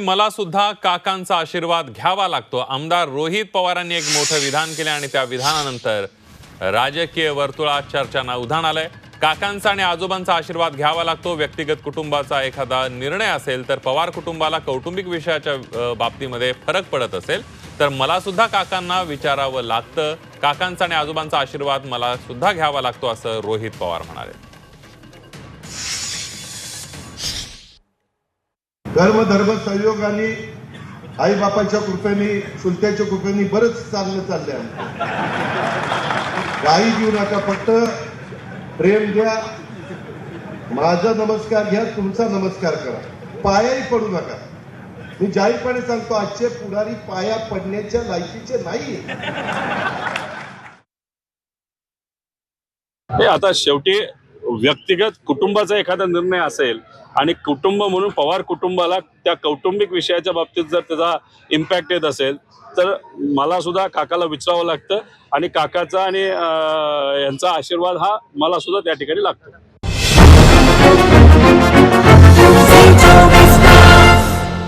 मला सुद्धा काकांचा आशीर्वाद घ्यावा लागतो. आमदार रोहित पवारांनी एक मोठं विधान केलं आणि त्या विधानानंतर राजकीय वर्तुळात चर्चांना उधाण आलंय. काकांचा आणि आजोबांचा आशीर्वाद घ्यावा लागतो. व्यक्तिगत कुटुंबाचा एखादा निर्णय असेल तर पवार कुटुंबाला कौटुंबिक विषयाच्या बाबतीमध्ये फरक पडत असेल. तर मला सुद्धा काकांना विचारावं लागतं. काकांचा आणि आजोबांचा आशीर्वाद मला सुद्धा घ्यावा लागतो असं रोहित पवार म्हणाले. धर्म धर्म संयोगाने आई बापाच्या कृपेने चुलत्याच्या कृपेने बरंच चाललं चाललंय काही घेऊ नका फक्त प्रेम द्या माझा नमस्कार घ्या तुमचा नमस्कार करा. पायाही पडू नका. मी जाहीरपणे सांगतो आजचे पुढारी पाया पडण्याच्या लायकीचे नाही आता शेवटी व्यक्तिगत कुटुंबाचा एखादा निर्णय असेल आणि कुटुंब म्हणून पवार कुटुंबाला त्या कौटुंबिक विषयाच्या बाबतीत जर त्याचा इम्पॅक्ट येत असेल तर मला सुद्धा काकाला विचारावं लागतं आणि काकाचा आणि यांचा आशीर्वाद हा मला सुद्धा त्या ठिकाणी लागतो.